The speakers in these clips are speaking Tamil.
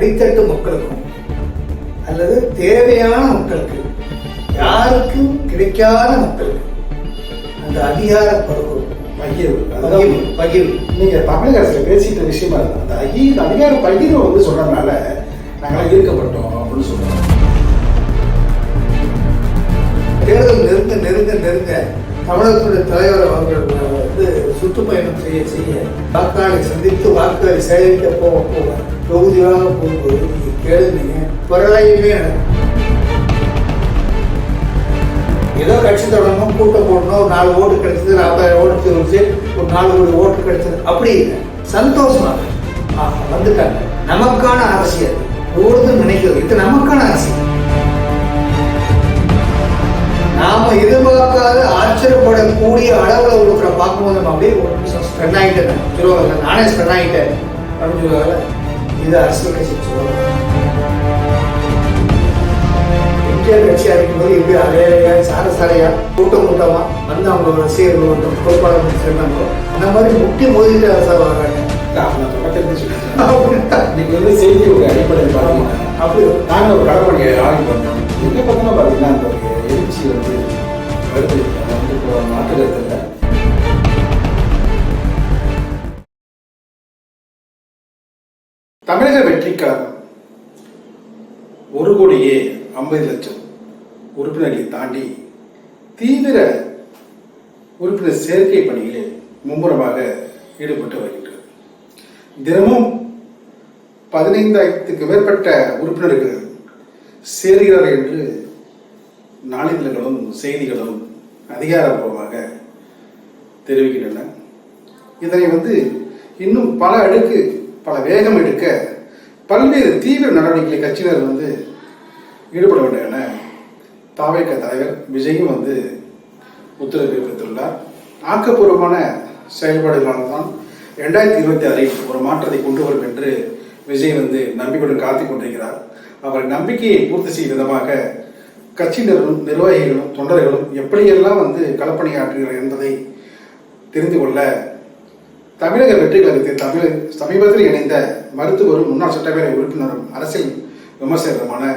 அடித்தட்டு மக்களுக்கும் அல்லது தேவையான மக்களுக்கு யாருக்கும் கிடைக்காத மக்களுக்கு அந்த அதிகார பருவம் பகிர்வு. அதாவது பகிர்வு. நீங்க தமிழக அரசுல பேசிட்ட விஷயமா இருக்கு அந்த அகி அதிகார பகிர்வு வந்து சொல்றதுனால நாங்களாம் ஈர்க்கப்பட்டோம் அப்படின்னு சொல்றோம். தேர்தல் நெருங்க நெருங்க நெருங்க தமிழகத்துடைய தலைவர் அவர்கள் வந்து சுற்றுப்பயணம் செய்ய செய்ய வாக்காளரை சந்தித்து வாக்குகளை சேகரிக்க போக போக தொகுதிகளாக போகும்போது நீங்கள் கேளுங்க பிரளயமே நடக்கும். ஏதோ கட்சி தொடங்கணும் கூட்டம் போடணும் ஒரு நாலு ஓட்டு கிடைச்சது நாற்பதாயிரம் ஓட்டு இருந்துச்சு ஒரு நாலு கோடி ஓட்டு கிடைச்சது. அப்படி இல்லை. சந்தோஷமாக வந்துட்டாங்க. நமக்கான அரசியல் ஒவ்வொருத்தரும் நினைக்கிறது இது நமக்கான அரசியல். நாம எதிர்பார்க்காத ஆச்சரியப்படக்கூடிய அளவுல ஒருத்தரை பார்க்கும்போது நம்ம அப்படியே ஒரு ஆகிட்டேன். சொல்லுவாங்க நானே ஸ்ப்ரெட் ஆகிட்டேன். அப்படின்னு சொல்லுவாங்க. இது அரசியல் கட்சி எம்ஜிஆர் கட்சி அழைக்கும் போது எப்படி அலையலையா சார சாரையா கூட்டம் கூட்டமா வந்து அவங்க ரசிகர்கள் வந்து பொறுப்பாளர் சேர்ந்தாங்க அந்த மாதிரி முட்டி மோதிட்டு சார் வர்றாங்க இன்னைக்கு வந்து செய்தி ஒரு அடிப்படையில் பார்த்தீங்கன்னா அப்படி நாங்கள் ஒரு கடற்பணியை ஆய்வு பண்ணோம் எங்க பக்கமா பார்த்தீங்கன்னா அந்த ஒரு எழுச்சி வந்து வருது. அது வந்து தமிழக வெற்றி கழகம் ஒரு கோடியே ஐம்பது லட்சம் உறுப்பினர்களை தாண்டி தீவிர உறுப்பினர் சேர்க்கை பணிகளில் மும்முரமாக ஈடுபட்டு வருகின்றது. தினமும் பதினைந்தாயிரத்துக்கு மேற்பட்ட உறுப்பினர்கள் சேர்கிறார்கள் என்று நாளிதழ்களும் செய்திகளும் அதிகாரப்பூர்வமாக தெரிவிக்கின்றன. இதனை வந்து இன்னும் பல அடுக்கு பல வேகம் எடுக்க பல்வேறு தீவிர நடவடிக்கை கட்சியினர் வந்து ஈடுபட வேண்டும் என தாவேக தலைவர் விஜயும் வந்து உத்தரவு பிறப்பித்துள்ளார். ஆக்கப்பூர்வமான செயல்பாடுகளால் தான் இரண்டாயிரத்தி இருபத்தி ஆறில் ஒரு மாற்றத்தை கொண்டு வரும் என்று விஜய் வந்து நம்பிக்கையுடன் காத்துக் கொண்டிருக்கிறார். அவர் நம்பிக்கையை பூர்த்தி செய்யும் விதமாக கட்சியினரும் நிர்வாகிகளும் தொண்டர்களும் எப்படியெல்லாம் வந்து களப்பணியாற்றுகிறார் என்பதை தெரிந்து கொள்ள தமிழக வெற்றி கழகத்தில் தமிழ் சமீபத்தில் இணைந்த மருத்துவரும் முன்னாள் சட்டப்பேரவை உறுப்பினரும் அரசியல் விமர்சகருமான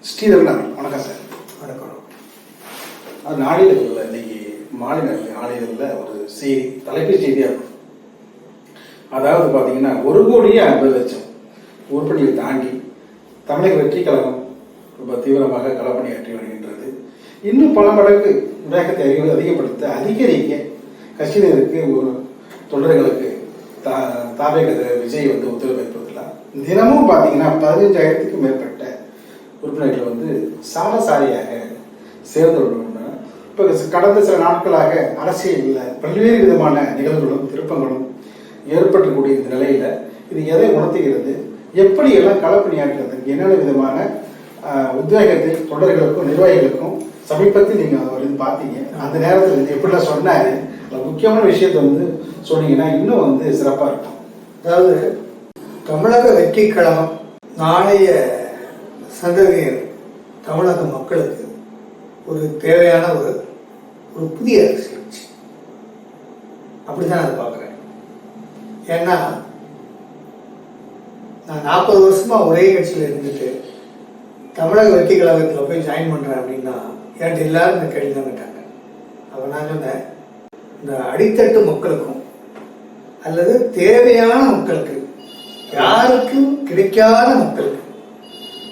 ஸ்ரீதரன். வணக்கம் சார். வணக்கம். அது நாளிதழில் இன்னைக்கு மாலை நாளிதழில் ஒரு செய்தி தலைப்பு செய்தியாக இருக்கும். அதாவது பார்த்தீங்கன்னா ஒரு கோடியே ஐம்பது லட்சம் உறுப்பினர்களை தாண்டி தமிழக வெற்றி கழகம் ரொம்ப தீவிரமாக களப்பணியாற்றி வருகின்றது. இன்னும் பல மடங்கு வேகத்தை அதிக- அதிகப்படுத்த அதிகரிக்க கட்சியினருக்கு ஒரு தொண்டர்களுக்கு தா தாவேக விஜய் வந்து ஒத்துழைப்பு ஏற்படுத்தலாம் தினமும் பார்த்தீங்கன்னா பதினஞ்சாயிரத்துக்கும் மேற்பட்ட உறுப்பினர்கள் வந்து சாரசாரியாக சேர்ந்து வருகின்றனர் இப்போ கடந்த சில நாட்களாக அரசியலில் பல்வேறு விதமான நிகழ்வுகளும் திருப்பங்களும் ஏற்பட்டக்கூடிய இந்த நிலையில இது எதை உணர்த்துகிறது? எப்படி எல்லாம் களப்பணியாற்றுறது என்னென்ன விதமான ஆஹ், உத்வேகத்தை தொண்டர்களுக்கும் நிர்வாகிகளுக்கும் சமீபத்தில் நீங்கள் அவர் வந்து பார்த்தீங்க. அந்த நேரத்தில் வந்து எப்படிலாம் சொன்னாரு? முக்கியமான விஷயத்தை வந்து சொன்னீங்கன்னா இன்னும் வந்து சிறப்பாக இருக்கும். அதாவது தமிழக வெற்றி கழகம் நாளைய சந்ததியர் தமிழக மக்களுக்கு ஒரு தேவையான ஒரு ஒரு புதிய அரசியல் கட்சி அப்படிதான் அதை பார்க்குறேன். ஏன்னா நான் நாற்பது வருஷமா ஒரே கட்சியில் இருந்துட்டு தமிழக வெற்றி கழகத்தில் போய் ஜாயின் பண்ணுறேன் அப்படின்னா என்கிட்ட எல்லாரும் இந்த கேள்வி தான் கேட்டாங்க. அப்போ நான் சொன்னேன் இந்த அடித்தட்டு மக்களுக்கும் அல்லது தேவையான மக்களுக்கு யாருக்கும் கிடைக்காத மக்களுக்கு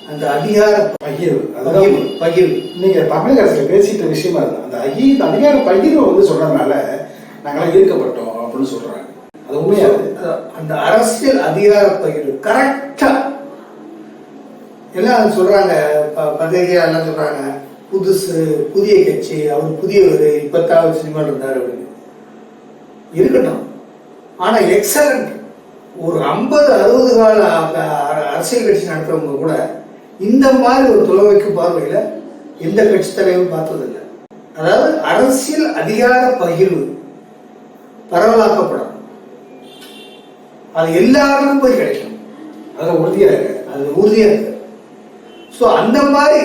அந்த அதிகார பகிர்வு அதாவது பகிர்வு. நீங்க தமிழக அரசுல பேசிட்ட விஷயமா இருக்கு அந்த ஐ அதிகார பகிர்வை வந்து சொல்றதுனால நாங்களாம் ஈர்க்கப்பட்டோம் அப்படின்னு சொல்றாங்க. அது உண்மையா. அந்த அரசியல் அதிகார பகிர்வு கரெக்டா. எல்லாம் சொல்றாங்க பத்திரிகையா எல்லாம் சொல்றாங்க. புதுசு புதிய கட்சி அவர் புதியவர் இப்பத்தாவது சினிமாவில் இருந்தார் அப்படின்னு. இருக்கட்டும். ஆனால் எக்ஸலண்ட் ஒரு ஐம்பது அறுபது கால அரசியல் கட்சி நடத்துறவங்க கூட இந்த மாதிரி ஒரு துளவைக்கு பார்வையில் எந்த கட்சி தலைவரும் பார்த்ததில்லை. அதாவது அரசியல் அதிகார பகிர்வு பரவலாக்கப்படும். அது எல்லாருக்கும் போய் கிடைக்கும். அதுல உறுதியாக இருக்கு. அது உறுதியாக இருக்கு. ஸோ அந்த மாதிரி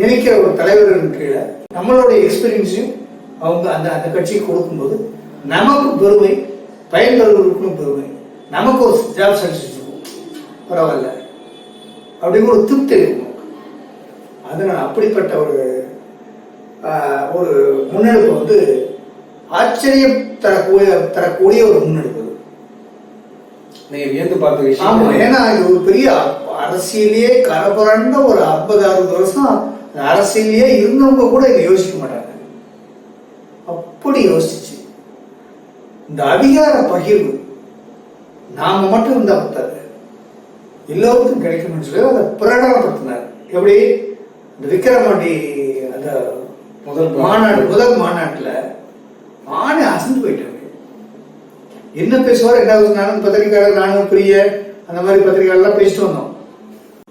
நினைக்கிற ஒரு தலைவர்கள் கீழே நம்மளுடைய எக்ஸ்பீரியன்ஸையும் அவங்க அந்த அந்த கட்சிக்கு கொடுக்கும்போது நமக்கு பெருமை பயன்பெறுவதற்கும் பெருமை நமக்கு ஒரு ஜாப் சென்ஸ் பரவாயில்ல. அப்படிங்கிற ஒரு திருப்தி இருக்கும். அதனால் அப்படிப்பட்ட ஒரு ஒரு முன்னெடுப்பு வந்து ஆச்சரியம் தரக்கூடிய தரக்கூடிய ஒரு முன்னெடுப்பு. நீங்க வியந்து பார்த்த விஷயம் ஆமா ஏன்னா இது ஒரு பெரிய அரசியலையே கரபுரண்ட ஒரு ஐம்பது அறுபது வருஷம் அந்த அரசியலையே இருந்தவங்க கூட இதை யோசிக்க மாட்டாங்க. அப்படி யோசிச்சு இந்த அதிகார பகிர்வு நாம மட்டும் இருந்தா பத்தாது. எல்லோருக்கும் கிடைக்கணும்னு சொல்லி அதை பிரகடனப்படுத்தினார். எப்படி? இந்த விக்கிரமாண்டி அந்த முதல் மாநாடு முதல் மாநாட்டுல ஆணை அசந்து போயிட்டாங்க. என்ன பேசுவார்? என்ன நானும் பத்திரிகையாளர் நானும் பெரிய அந்த மாதிரி பத்திரிகையாளர்லாம் பேசிட்டு வந்தோம்.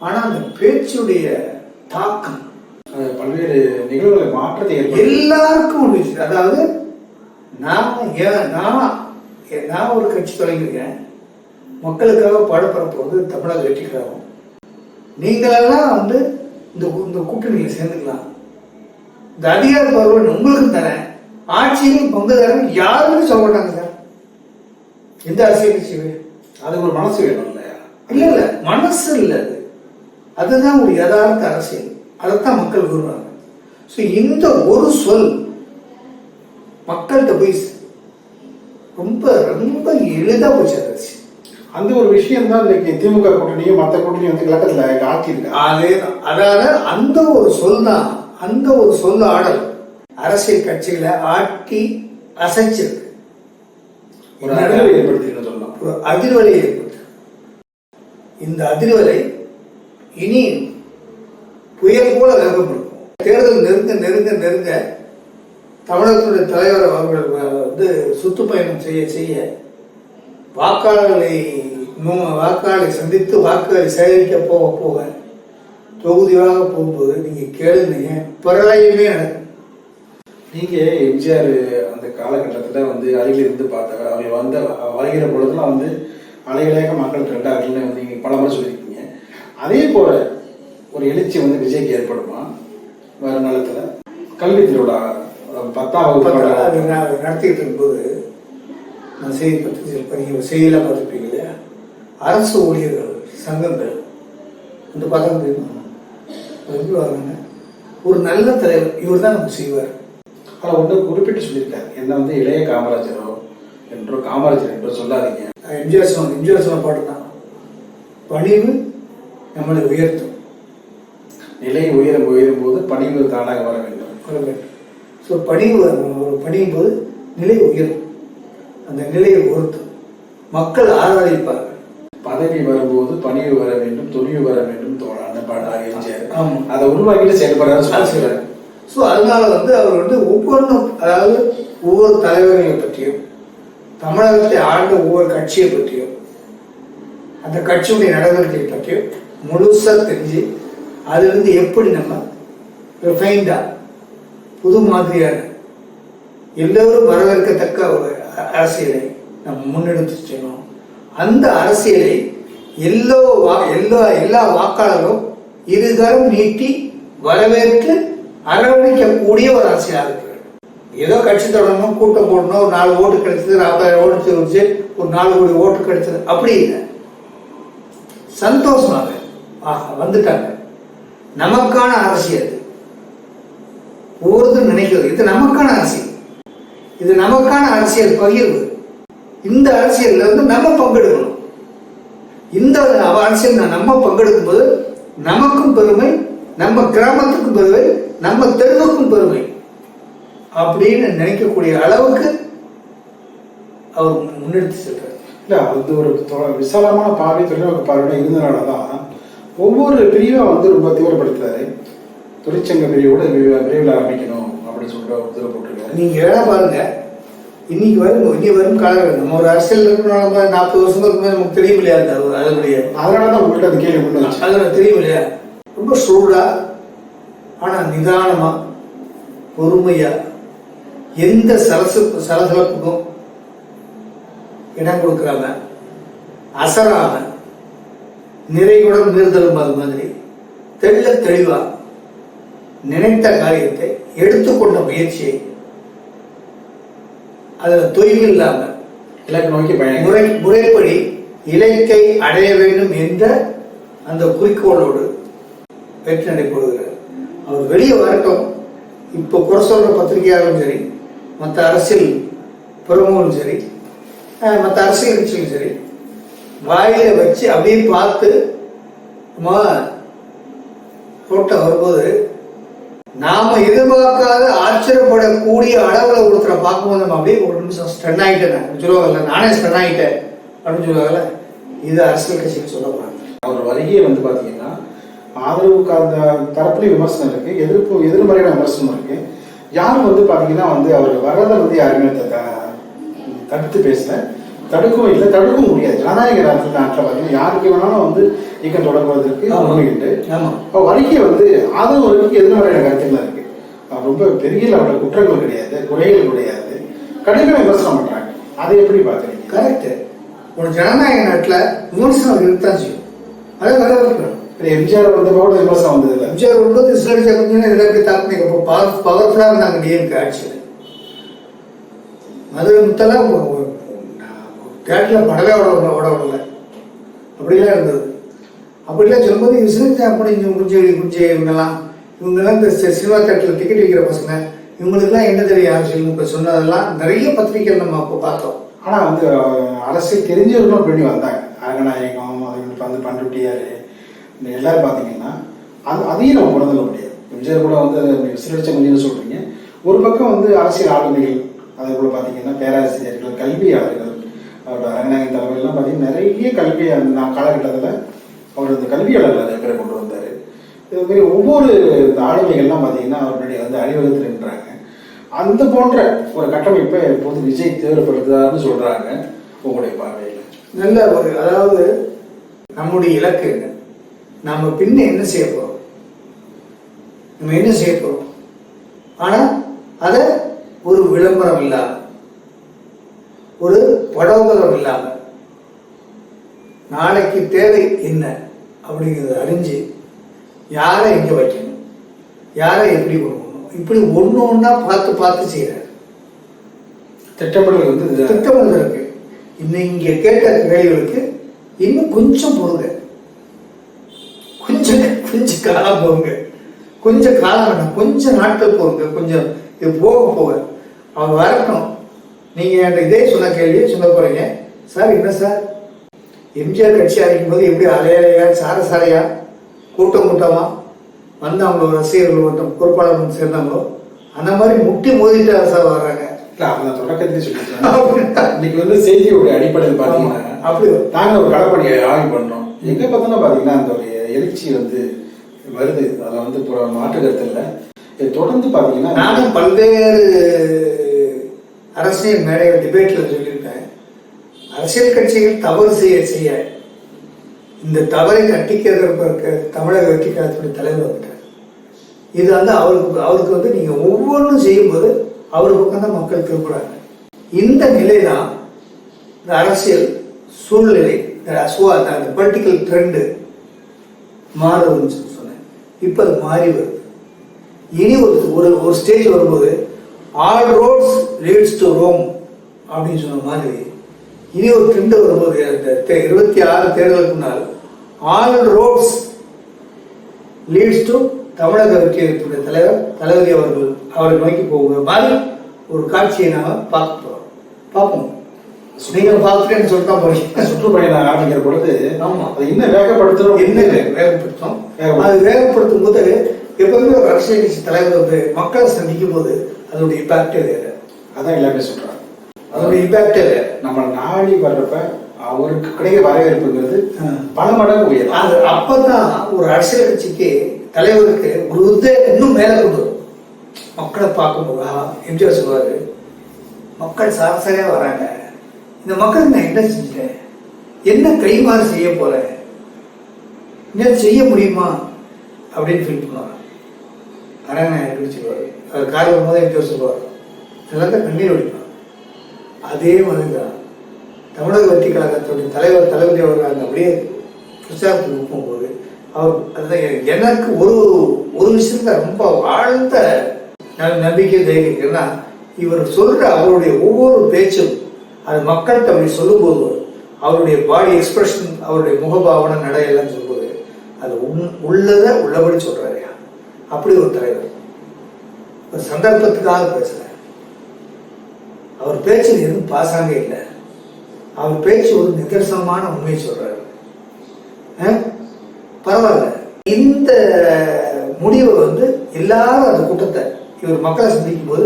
ஆனா அந்த பேச்சுடைய தாக்கம் பல்வேறு நிகழ்வுகளை மாற்றத்தை எல்லாருக்கும் விஷயம் அதாவது நான் ஏன் நான் நான் ஒரு கட்சி தொடங்கியிருக்கேன் மக்களுக்காக பாடுபடுறது தமிழக வெற்றிக்காகும் நீங்களெல்லாம் வந்து இந்த இந்த கூட்டணியில் சேர்ந்துக்கலாம். இந்த அதிகார பருவம் உங்களுக்கு தரேன். ஆட்சியிலும் பங்கு தரேன் யாருமே சொல்ல மாட்டாங்க சார். எந்த அரசியல் கட்சியுமே. அதுக்கு ஒரு மனசு வேணும் இல்லையா? இல்லை இல்லை. மனசு இல்லை அது. அதுதான் ஒரு யதார்த்த அரசியல். அதைத்தான் மக்கள் விரும்புறாங்க. ஸோ இந்த ஒரு சொல் மக்கள்கிட்ட போய் ரொம்ப ரொம்ப எளிதா போச்சு அந்த அரசியல் அந்த ஒரு விஷயம் தான் இன்னைக்கு திமுக கூட்டணியும் மற்ற கூட்டணியும் வந்து விளக்கத்துல ஆக்கியிருக்காங்க. அதேதான். அதாவது அந்த ஒரு சொல் தான் அந்த ஒரு சொல் ஆடல் அரசியல் கட்சிகளை ஆட்டி அசைச்சிருக்கு. ஒரு அதிர்வை ஏற்படுத்திருக்கணும் சொல்லலாம். ஒரு அதிர்வலை ஏற்பட்டு இந்த அதிர்வலை இனி புயல் போல வேகம் இருக்கும் தேர்தல் நெருங்க நெருங்க நெருங்க தமிழகத்துடைய தலைவர் அவர்கள் வந்து சுற்றுப்பயணம் செய்ய செய்ய வாக்காளர்களை நோ- வாக்காளரை சந்தித்து வாக்குகளை சேகரிக்க போக போக தொகுதியாக போகும்போது நீங்கள் கேளுங்க. பிரளயமே நீங்கள் எம்ஜிஆர் அந்த காலகட்டத்தில் வந்து அருகில் இருந்து பார்த்தவர் அவர் வந்த வருகிற பொழுதுலாம் வந்து அலைகளாக மக்கள் கண்டார்கள்னு வந்து நீங்கள் பல முறை சொல்லியிருக்கீங்க. அதே போல் ஒரு எழுச்சி வந்து விஜய்க்கு ஏற்படுமா? வருங்காலத்தில் கல்வி திருவிழா நான் நடத்திக்கிட்டு இருக்கும்போது நான் செய்தி பத்திரிகையில் படிக்க செய்தியெல்லாம் பார்த்துருப்பீங்க இல்லையா? அரசு ஊழியர்கள் சங்கங்கள் வந்து பார்த்தா தெரியுமா? அது எப்படி வராங்க ஒரு நல்ல தலைவர் இவர் தான் நமக்கு செய்வார். ஆனா ஒன்று குறிப்பிட்டு சொல்லியிருக்காரு. என்ன வந்து இளைய காமராஜரோ என்றோ காமராஜர் என்றோ சொல்லாதீங்க. எம்ஜிஆர் சொன்ன எம்ஜிஆர் சொன்ன பாட்டு தான் பணிவு நம்மளை உயர்த்தும். நிலை உயரம் உயரும் போது பணிவு தானாக வர வேண்டும். வர வேண்டும். ஸோ பணிவு ஒரு பணியும் போது நிலை உயரும். அந்த நிலையை உயர்த்தும் மக்கள் ஆதரிப்பார்கள் பதவி வரும்போது பணிவு வர வேண்டும் துணிவு வர வேண்டும் தோழான்னு பாடாக எம்ஜிஆர் ஆமா. அதை உருவாக்கிட்டு செயல்படுறாரு ஸோ அதனால வந்து அவர் வந்து ஒவ்வொன்றும் அதாவது ஒவ்வொரு தலைவர்களை பற்றியும் தமிழகத்தை ஆண்ட ஒவ்வொரு கட்சியை பற்றியும் அந்த கட்சியுடைய நடவடிக்கையை பற்றியும் முழுசா தெரிஞ்சு அதிலிருந்து எப்படி நம்ம ரிஃபைண்டா புது மாதிரியான எல்லோரும் வரவேற்கத்தக்க ஒரு அரசியலை நம்ம முன்னெடுத்து செல்லணும் அந்த அரசியலை எல்லோ வா எல்லா எல்லா வாக்காளரும் இருகரம் நீட்டி வரவேற்று அரவணைக்கக்கூடிய ஒரு அரசியலாக இருக்கு ஏதோ கட்சி தொடங்கணும் கூட்டம் போடணும் ஒரு நாலு ஓட்டு கிடைச்சது ஐம்பதாயிரம் ஓட்டு வந்துச்சு ஒரு நாலு கோடி ஓட்டு கிடைச்சது. அப்படி இல்லை. சந்தோஷமாக ஆஹா வந்துட்டாங்க. நமக்கான அரசியல் ஒவ்வொருத்தரும் நினைக்கிறது. இது நமக்கான அரசியல். இது நமக்கான அரசியல் பகிர்வு. இந்த அரசியல்ல வந்து நம்ம பங்கெடுக்கணும். இந்த அரசியல் நம்ம பங்கெடுக்கும் போது நமக்கும் பெருமை நம்ம கிராமத்துக்கும் பெருமை நம்ம தெருவுக்கும் பெருமை அப்படின்னு நினைக்கக்கூடிய அளவுக்கு அவர் முன்னெடுத்து செல்றார். இல்லை அது ஒரு விசாலமான பார்வை தொழில்நுட்ப பார்வையோட இருந்தனால தான் ஒவ்வொரு பிரிவை வந்து ரொம்ப தீவிரப்படுத்துறாரு. தொழிற்சங்க பிரிவோட விரைவில் ஆரம்பிக்கணும் அப்படின்னு சொல்லிட்டு உத்தரவு போட்டிருக்காரு. நீங்க வேலை பாருங்க. இன்னைக்கு வரும் இனி வரும் காலம் நம்ம ஒரு அரசியல் இருக்கணும் நாற்பது வருஷம் இருக்கும்போது நமக்கு தெரியும் இல்லையா அந்த அதனுடைய அதனால தான் உங்கள்கிட்ட அந்த கேள்வி கொண்டு வச்சு அதுல தெரியும் இல்லையா? ரொம்ப சூடா ஆனா நிதானமா பொறுமையா எந்த சலசப்பு சலசலப்புக்கும் இடம் கொடுக்காம அசராம நிறைவுடன் மீறுதலும் அது மாதிரி தெள்ள தெளிவா நினைத்த காரியத்தை எடுத்துக்கொண்ட முயற்சியை அதில் தொய்வு இல்லாமல் இலக்கு நோக்கி பயணம் முறை முறைப்படி இலக்கை அடைய வேண்டும் என்ற அந்த குறிக்கோளோடு வெற்றி நடைபெறுகிறார் அவர் வெளியே வரட்டும். இப்போ குறை சொல்ற பத்திரிகையாளரும் சரி மற்ற அரசியல் பிரமுகரும் சரி மற்ற அரசியல் கட்சியும் சரி வாயில வச்சு அப்படியே பார்த்து அம்மா கூட்டம் வரும்போது நாம எதிர்பார்க்காத ஆச்சரியப்படக்கூடிய அளவுல ஒருத்தரை பார்க்கும்போது நம்ம அப்படியே ஒரு நிமிஷம் ஸ்டன் ஆகிட்டேன் சொல்லுவாங்கல்ல நானே ஸ்டன் ஆகிட்டேன் அப்படின்னு சொல்லுவாங்கல்ல இது அரசியல் கட்சிக்கு சொல்ல போறாங்க. அவர் வருகையை வந்து பாத்தீங்கன்னா ஆதரவுக்கு அந்த தரப்புலையும் விமர்சனம் இருக்கு எதிர்ப்பு எதிர்மறையான விமர்சனம் இருக்கு. யாரும் வந்து பாத்தீங்கன்னா வந்து அவர் வர்றதை வந்து யாருமே த- தடுத்து பேசல. தடுக்கவும் இல்லை தடுக்கவும் முடியாது. ஜனநாயக நாட்டில் நாட்டில் பார்த்தீங்கன்னா யாருக்கு வேணாலும் வந்து இயக்கம் தொடங்குவதற்கு. உரிமை உண்டு ஆமா. அப்ப வருகை வந்து ஆதரவு வருகைக்கு எதிர்மறையான கருத்துக்கள் இருக்கு. ரொம்ப பெரிய லெவலில் குற்றங்கள் கிடையாது குறைகள் கிடையாது. கடுமையான விமர்சனம் பண்றாங்க. அதை எப்படி பாக்குறீங்க கரெக்ட் ஒரு ஜனநாயக நாட்டுல விமர்சனம் இருக்கத்தான் செய்யும். அதை வரவேற்கணும் இப்ப எம்ஜிஆர் வந்த கூட விமர்சனம் வந்தது இல்லை எம்ஜிஆர் வரும்போது இஸ்லாமிய கொஞ்சம் போய் தாக்குனீங்க. இப்போ பவர்ஃபுல்லாக இருந்தாங்க டிஎம்கே ஆட்சியில். மதுரை முத்தெல்லாம் கேட்டில் படவே ஓட விடல ஓட விடல அப்படிலாம் இருந்தது. அப்படிலாம் சொல்லும்போது இஸ்லாம் அப்படி முடிஞ்சு முடிஞ்ச குஞ்சு இவங்கெல்லாம் இவங்கெல்லாம் இந்த சினிமா தேட்டரில் டிக்கெட் விற்கிற பசங்க இவங்களுக்குலாம் என்ன தெரியும் அரசியல் இப்போ சொன்னதெல்லாம் நிறைய பத்திரிகைகள் நம்ம அப்போ பார்த்தோம். ஆனால் வந்து அரசு அரசியல் தெரிஞ்சவர்களும் பண்ணி வந்தாங்க. அரங்கநாயகம் அது வந்து பண்ருட்டியார் இந்த எல்லாரும் பார்த்தீங்கன்னா அது அதையும் நம்ம உணர்ந்துட முடியாது. எம்ஜிஆர் கூட வந்து விசிலடிச்ச கொஞ்சம் சொல்கிறீங்க ஒரு பக்கம் வந்து அரசியல் ஆளுமைகள் அதே போல் பார்த்தீங்கன்னா பேராசிரியர்கள் கல்வியாளர்கள் அவரோட அரங்கநாயகன் தலைமையெல்லாம் பார்த்தீங்கன்னா நிறைய கல்வி அந்த நா- காலகட்டத்துல அவர் அந்த கல்வியாளர்கள் நிறைய பேரை கொண்டு வந்தாரு. இது மாதிரி ஒவ்வொரு இந்த ஆளுமைகள்லாம் பாத்தீங்கன்னா அவருடைய வந்து அணிவகுத்து நின்றாங்க. அந்த போன்ற ஒரு கட்டமைப்பை இப்போது விஜய் தேவைப்படுத்துதான்னு சொல்றாங்க உங்களுடைய பார்வையில். நல்ல ஒரு அதாவது நம்முடைய இலக்கு என்ன? நாம பின்ன என்ன செய்ய போகிறோம் நம்ம என்ன செய்ய போகிறோம் ஆனா அதை ஒரு விளம்பரம் இல்லாமல் படோதரம் இல்லாம நாளைக்கு தேவை என்ன அப்படிங்கிறத அறிஞ்சு யாரை எங்க வைக்கணும்? யாரை எப்படி கொண்டு போகணும் இப்படி ஒண்ணு ஒண்ணா பார்த்து பார்த்து செய்யறாரு திட்டமிடல் வந்து திட்டமிடல் இருக்கு. இன்னும் இங்க கேட்ட கேள்விகளுக்கு இன்னும் கொஞ்சம் பொறுங்க கொஞ்சம் கொஞ்சம் காலம் போங்க கொஞ்சம் காலம் வேண்டாம் கொஞ்சம் நாட்கள் போங்க கொஞ்சம் இது போக போக. அவர் வரட்டும். நீங்க என்கிட்ட இதே சொன்ன கேள்வியை சொல்ல போறீங்க. சார் என்ன சார்? எம்ஜிஆர் கட்சி ஆரம்பிக்கும் போது எப்படி அலையலையா சார சாரையா கூட்டம் கூட்டமா வந்தாங்களோ ரசிகர்கள் மட்டும் பொறுப்பாளர் வந்து சேர்ந்தாங்களோ? அந்த மாதிரி முட்டி மோதிட்டு சார் வர்றாங்க. அவங்க தொடக்கத்திலே சொல்லிட்டாங்க. இன்னைக்கு வந்து செய்தியோட அடிப்படையில் பாத்தீங்கன்னா ஆமா, அப்படி வரும். நாங்க ஒரு களப்பணியை ஆய்வு பண்ணோம் எங்க பார்த்தோம்னா பாத்தீங்கன்னா அந்த ஒரு எழுச்சி வந்து வருது. அதுல வந்து மாற்று கருத்து இல்ல. இது தொடர்ந்து பாத்தீங்கன்னா நானும் பல்வேறு அரசியல் மேடைகள் டிபேட்ல சொல்லியிருப்பேன் அரசியல் கட்சிகள் தவறு செய்ய செய்ய இந்த தவறை கட்டிக்கிறதற்கு தமிழக வெற்றி கழகத்துடைய தலைவர் வந்துட்டார். இது வந்து அவருக்கு அவருக்கு வந்து நீங்க ஒவ்வொன்றும் செய்யும்போது அவர் பக்கம் தான் மக்கள் திருப்புறாங்க இந்த நிலை தான் இந்த அரசியல் சூழ்நிலை இந்த பொலிட்டிக்கல் ட்ரெண்டு மாறுதுன்னு சொல்லி சொன்னேன். இப்போ அது மாறி வருது. இனி ஒரு ஒரு ஒரு ஸ்டேஜ் வரும்போது all roads leads to Rome அப்படின்னு சொன்ன மாதிரி இனி ஒரு ட்ரெண்ட் வரும்போது அந்த இருபத்தி ஆறு தேர்தலுக்கு முன்னால் ஆல் ரோட்ஸ் லீட்ஸ் டு தமிழக வெற்றியத்துடைய தலைவர் தளபதி அவர்கள் அவரை நோக்கி போகிற மாதிரி ஒரு காட்சியை நாம பார்க்க போறோம் பார்ப்போம் நீங்க பார்த்துட்டேன்னு சொல்லிட்டா போறீங்க சுற்றுப்பயணம் ஆரம்பிக்கிற பொழுது ஆமா. அதை இன்னும் வேகப்படுத்தணும் என்ன வேகப்படுத்தும். அது வேகப்படுத்தும் போது எப்பவுமே ஒரு அரசியல் கட்சி தலைவர் வந்து மக்களை சந்திக்கும் போது அதோட இம்பாக்டே வேற. அதான் எல்லாமே சொல்றாங்க. அதோட இம்பாக்டே வேற. நம்ம நாடி வர்றப்ப அவருக்கு கிடைக்கிற வரவேற்புங்கிறது. பல மடங்கு உயரும். அது அப்பதான் ஒரு அரசியல் கட்சிக்கு தலைவருக்கு ஒரு உத்வேகம் இன்னும் மேல கொண்டு வரும். மக்களை பார்க்கும்போது எம்ஜிஆர் சொல்லுவாரு மக்கள் சராசரியா வராங்க. இந்த மக்களுக்கு நான் என்ன செஞ்சேன் என்ன கைமாறு செய்ய போறேன் என்ன செய்ய முடியுமா? அப்படின்னு ஃபீல் பண்ணுவாங்க. எப்படி சொல்லுவாரு அது காரியம் போது எம்ஜிஆர் சொல்லுவார் எல்லாத்தையும் கண்ணீர் வடிப்பாங்க அதே மாதிரி தான் தமிழக வெற்றி கழகத்துடைய தலைவர் தளபதி அவர்கள் அங்க அப்படியே பிரச்சாரத்துக்கு போகும்போது அவர் அதுதான் எனக்கு ஒரு ஒரு விஷயத்த ரொம்ப ஆழ்ந்த ந- நம்பிக்கை தைரியம் ஏன்னா இவர் சொல்ற அவருடைய ஒவ்வொரு பேச்சும் அது மக்கள்கிட்ட அப்படி சொல்லும்போது அவருடைய பாடி எக்ஸ்பிரஷன் அவருடைய முகபாவனை நடை எல்லாம் சொல்லும்போது அது உண் உள்ளதை உள்ளபடி சொல்றாரு அப்படி ஒரு தலைவர். ஒரு சந்தர்ப்பத்துக்காக பேசல அவர் பேச்சில் எதுவும் பாசாங்க இல்லை. அவர் பேச்சு ஒரு நிதர்சனமான உண்மையை சொல்றாரு. பரவாயில்ல. இந்த முடிவை வந்து எல்லாரும் அந்த கூட்டத்தை இவர் மக்களை சந்திக்கும் போது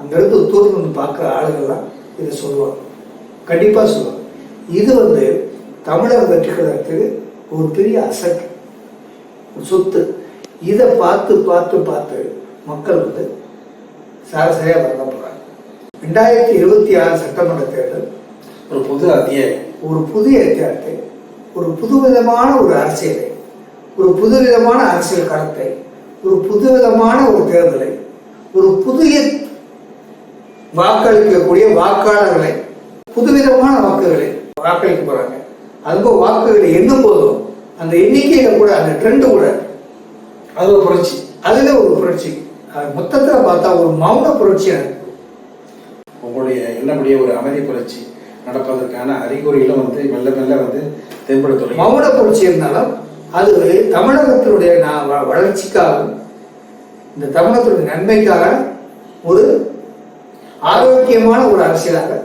அங்கிருந்து தூரம் வந்து பார்க்குற ஆளுங்கள்லாம் இதை சொல்லுவாங்க. கண்டிப்பாக சொல்லுவாங்க. இது வந்து தமிழக வெற்றி கழகத்துக்கு ஒரு பெரிய அசட் சொத்து. இதை பார்த்து பார்த்து பார்த்து மக்கள் வந்து சராசரியாக வரதான் போறாங்க ரெண்டாயிரத்தி இருபத்தி ஆறு சட்டமன்ற தேர்தல் ஒரு புது அத்தியாயம். ஒரு புதிய அத்தியாயத்தை ஒரு புதுவிதமான ஒரு அரசியலை ஒரு புதுவிதமான அரசியல் களத்தை ஒரு புதுவிதமான ஒரு தேர்தலை ஒரு புதிய வாக்களிக்கக்கூடிய வாக்காளர்களை புதுவிதமான வாக்குகளை வாக்களிக்க போறாங்க. அதுபோல் வாக்குகளை எண்ணும் போதும் அந்த எண்ணிக்கையில கூட அந்த ட்ரெண்ட் கூட அது ஒரு புரட்சி. அதுல ஒரு புரட்சி. மொத்தத்துல பார்த்தா ஒரு மௌன புரட்சி எனக்கு. உங்களுடைய எண்ணப்படியே ஒரு அமைதி புரட்சி நடப்பதற்கான அறிகுறிகளும் வந்து மெல்ல மெல்ல வந்து தென்பட தொடங்கி. மௌன புரட்சி இருந்தாலும் அது தமிழகத்தினுடைய நான் வ- வளர்ச்சிக்காகவும் இந்த தமிழகத்தினுடைய நன்மைக்காக ஒரு ஆரோக்கியமான ஒரு அரசியலாக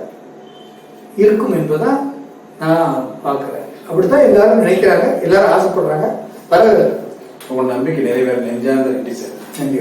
இருக்கும் என்பதுதான் நான் பார்க்கிறேன். அப்படித்தான் எல்லாரும் நினைக்கிறாங்க எல்லாரும் ஆசைப்படுறாங்க. வரவேற்கிறேன் உங்கள் நம்பிக்கை நிறைவேற நெஞ்சார்ந்த நன்றி சார். நன்றி.